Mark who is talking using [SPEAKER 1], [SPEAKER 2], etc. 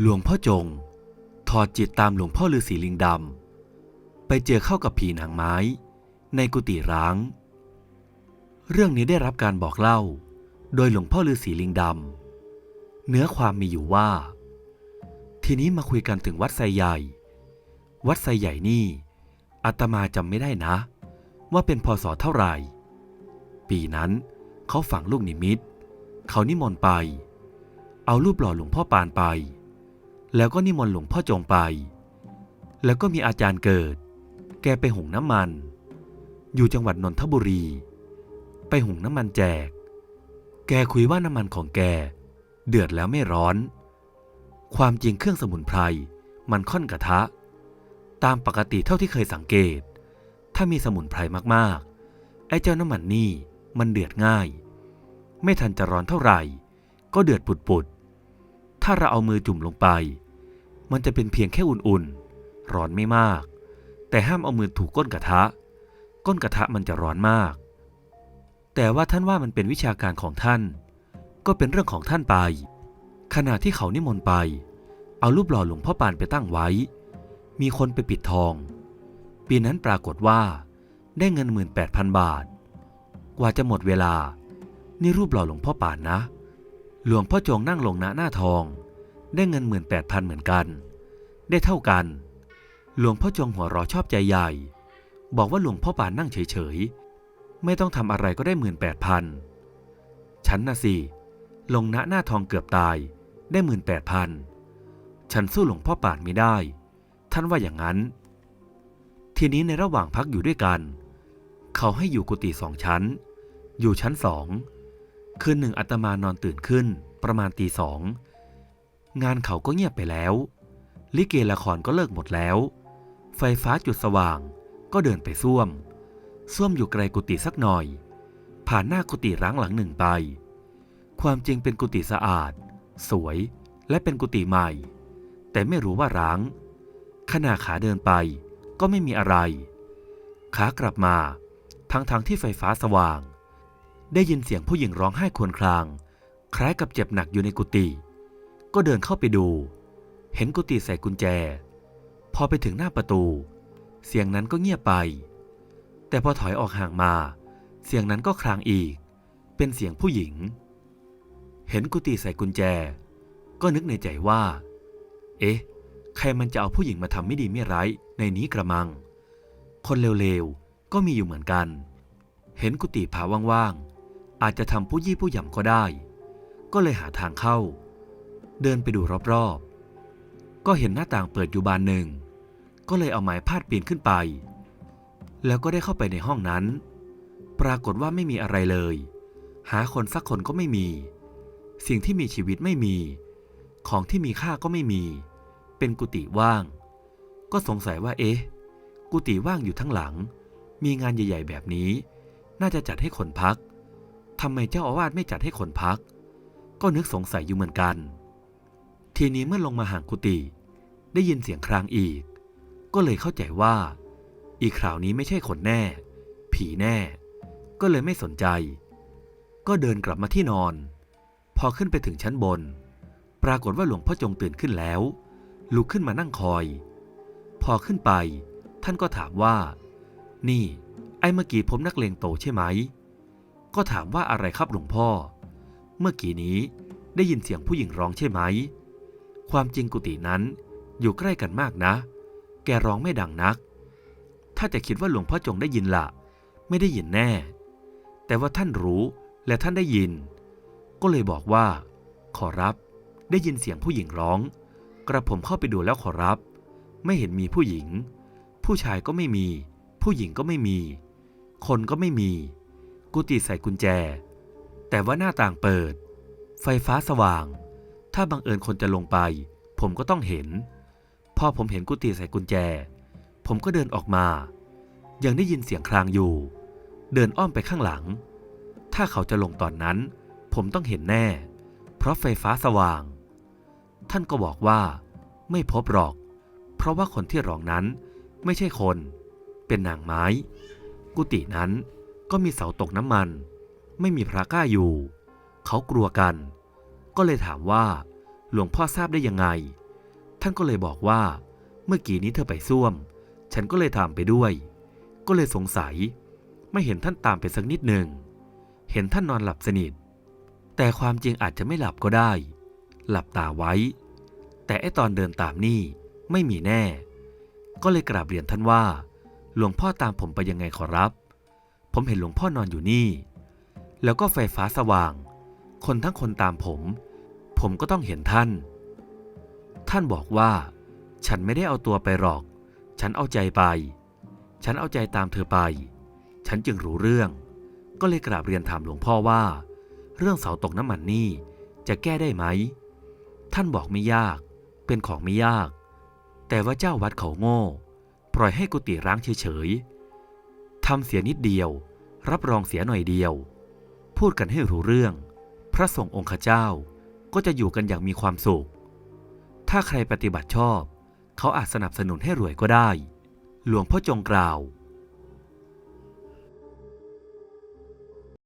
[SPEAKER 1] หลวงพ่อจง ถอดจิตตามหลวงพ่อฤาษีลิงดำไปเจอเข้ากับผีนางไม้ ในกุฏิร้าง เรื่องนี้ได้รับการบอกเล่า โดยหลวงพ่อฤาษีลิงดำเนื้อความมีอยู่ว่า ทีนี้มาคุยกันถึงวัดไซใหญ่ วัดไซใหญ่นี่อาตมาจำไม่ได้นะ ว่าเป็นพศเท่าไหร่ ปีนั้นเขาฝังลูกนิมิต เขานิมนต์ไป เอารูปหล่อหลวงพ่อปานไป แล้วก็นิมนต์หลวงพ่อจงไป แล้วก็มีอาจารย์เกิด แกไปหุงน้ำมัน อยู่จังหวัดนนทบุรี ไปหุงน้ำมันแจก แกคุยว่าน้ำมันของแก เดือดแล้วไม่ร้อน ความจริงเครื่องสมุนไพร มันค่อนกระทะ ตามปกติเท่าที่เคยสังเกต ถ้ามีสมุนไพรมากๆ ไอ้เจ้าน้ำมันนี่มันเดือดง่าย ไม่ทันจะร้อนเท่าไหร่ ก็เดือดปุดๆ ถ้าเราเอามือจุ่มลงไป มันจะเป็นเพียงแค่อุ่นๆ ร้อนไม่มาก แต่ห้ามเอามือถูกก้นกระทะ ก้นกระทะมันจะร้อนมาก แต่ว่าท่านว่ามันเป็นวิชาการของท่าน ก็เป็นเรื่องของท่านไป ขณะที่เขานิมนต์ไป เอารูปหล่อหลวงพ่อปานไปตั้งไว้ มีคนไปปิดทอง ปีนั้นปรากฏว่า ได้เงินหมื่นแปดพันบาท กว่าจะหมดเวลา นี่รูปหล่อหลวงพ่อปานนะ หลวงพ่อจงนั่งลงณหน้าทอง ได้เงินหมื่นแปดพันเหมือนกัน ได้เท่ากัน หลวงพ่อจงหัวเรอชอบใจใหญ่ บอกว่าหลวงพ่อปานนั่งเฉยๆ ไม่ต้องทำอะไรก็ได้หมื่นแปดพันฉันน่ะสิลงณหน้าทองเกือบตาย ได้หมื่นแปดพันฉันสู้หลวงพ่อปานไม่ได้ ท่านว่าอย่างนั้น ทีนี้ในระหว่างพักอยู่ด้วยกัน เขาให้อยู่กุฏิสองชั้น อยู่ชั้นสอง คืนหนึ่งอาตมานอนตื่นขึ้น ประมาณตีสองงานเขาก็เงียบไปแล้ว ลิเกละครก็เลิกหมดแล้ว ไฟฟ้าจุดสว่างก็เดินไปซ่วม ซ่วมอยู่ไกลกุฏิสักหน่อย ผ่านหน้ากุฏิร้างหลังหนึ่งไป ความจริงเป็นกุฏิสะอาด สวยและเป็นกุฏิใหม่ แต่ไม่รู้ว่าร้าง ขณะขาเดินไปก็ไม่มีอะไร ขากลับมาทั้งๆทที่ไฟฟ้าสว่าง ได้ยินเสียงผู้หญิงร้องไห้ครวญคราง คล้ายกับเจ็บหนักอยู่ในกุฏิก็เดินเข้าไปดู เห็นกุฏิใส่กุญแจ พอไปถึงหน้าประตู เสียงนั้นก็เงียบไป แต่พอถอยออกห่างมา เสียงนั้นก็ครางอีก เป็นเสียงผู้หญิง เห็นกุฏิใส่กุญแจ ก็นึกในใจว่า เอ๊ะ ใครมันจะเอาผู้หญิงมาทำไม่ดีไม่ร้ายในนี้กระมัง คนเร็วๆก็มีอยู่เหมือนกัน เห็นกุฏิผาว่างๆ อาจจะทำผู้ยี่ผู้ยำก็ได้ ก็เลยหาทางเข้า เดินไปดูรอบๆ ก็เห็นหน้าต่างเปิดอยู่บานหนึ่ง ก็เลยเอาไม้พาดปีนขึ้นไป แล้วก็ได้เข้าไปในห้องนั้น ปรากฏว่าไม่มีอะไรเลย หาคนสักคนก็ไม่มี สิ่งที่มีชีวิตไม่มี ของที่มีค่าก็ไม่มี เป็นกุฏิว่าง ก็สงสัยว่าเอ๊ะ กุฏิว่างอยู่ทั้งหลัง มีงานใหญ่ ๆ แบบนี้ น่าจะจัดให้คนพัก ทำไมเจ้าอาวาสไม่จัดให้คนพัก ก็นึกสงสัยอยู่เหมือนกัน ทีนี้เมื่อลงมาห่างกุฏิได้ยินเสียงครางอีก ก็เลยเข้าใจว่า อีกคราวนี้ไม่ใช่คนแน่ ผีแน่ ก็เลยไม่สนใจ ก็เดินกลับมาที่นอน พอขึ้นไปถึงชั้นบน ปรากฏว่าหลวงพ่อจงตื่นขึ้นแล้ว ลุกขึ้นมานั่งคอย พอขึ้นไป ท่านก็ถามว่า นี่ ไอ้เมื่อกี้ผมนักเลงโตใช่ไหม ก็ถามว่าอะไรครับหลวงพ่อ เมื่อกี้นี้ได้ยินเสียงผู้หญิงร้องใช่ไหม ความจริงกุฏินั้นอยู่ใกล้กันมากนะ แกร้องไม่ดังนัก ถ้าจะคิดว่าหลวงพ่อจงได้ยินละไม่ได้ยินแน่ แต่ว่าท่านรู้และท่านได้ยิน ก็เลยบอกว่า ขอรับ ได้ยินเสียงผู้หญิงร้อง กระผมเข้าไปดูแล้วขอรับ ไม่เห็นมีผู้หญิง ผู้ชายก็ไม่มี ผู้หญิงก็ไม่มี คนก็ไม่มี กุฏิใส่กุญแจ แต่ว่าหน้าต่างเปิด ไฟฟ้าสว่าง ถ้าบังเอิญคนจะลงไป ผมก็ต้องเห็น พอผมเห็นกุฏิใส่กุญแจ ผมก็เดินออกมา ยังได้ยินเสียงครางอยู่ เดินอ้อมไปข้างหลัง ถ้าเขาจะลงตอนนั้น ผมต้องเห็นแน่ เพราะไฟฟ้าสว่าง ท่านก็บอกว่า ไม่พบหรอก เพราะว่าคนที่ร้องนั้นไม่ใช่คน เป็นนางไม้ กุฏินั้น ก็มีเสาตกน้ำมัน ไม่มีพระกล้าอยู่ เขากลัวกัน ก็เลยถามว่า หลวงพ่อทราบได้ยังไง ท่านก็เลยบอกว่า เมื่อกี้นี้เธอไปซ่วม ฉันก็เลยตามไปด้วย ก็เลยสงสัย ไม่เห็นท่านตามไปสักนิดหนึ่ง เห็นท่านนอนหลับสนิท แต่ความจริงอาจจะไม่หลับก็ได้ หลับตาไว้ แต่ไอตอนเดินตามนี่ไม่มีแน่ ก็เลยกราบเรียนท่านว่า หลวงพ่อตามผมไปยังไงขอรับ ผมเห็นหลวงพ่อนอนอยู่นี่ แล้วก็ไฟฟ้าสว่าง คนทั้งคนตามผม ผมก็ต้องเห็นท่าน ท่านบอกว่า ฉันไม่ได้เอาตัวไปหรอก ฉันเอาใจไป ฉันเอาใจตามเธอไป ฉันจึงรู้เรื่อง ก็เลยกราบเรียนถามหลวงพ่อว่า เรื่องเสาตกน้ำมันนี่จะแก้ได้ไหม ท่านบอกไม่ยาก เป็นของไม่ยาก แต่ว่าเจ้าวัดเขาโง่ ปล่อยให้กุฏิร้างเฉยๆ ทำเสียนิดเดียว รับรองเสียหน่อยเดียว พูดกันให้รู้เรื่อง พระสงฆ์องค์ขเจ้าก็จะอยู่กันอย่างมีความสุข ถ้าใครปฏิบัติชอบ เขาอาจสนับสนุนให้รวยก็ได้ หลวงพ่อจงกล่าว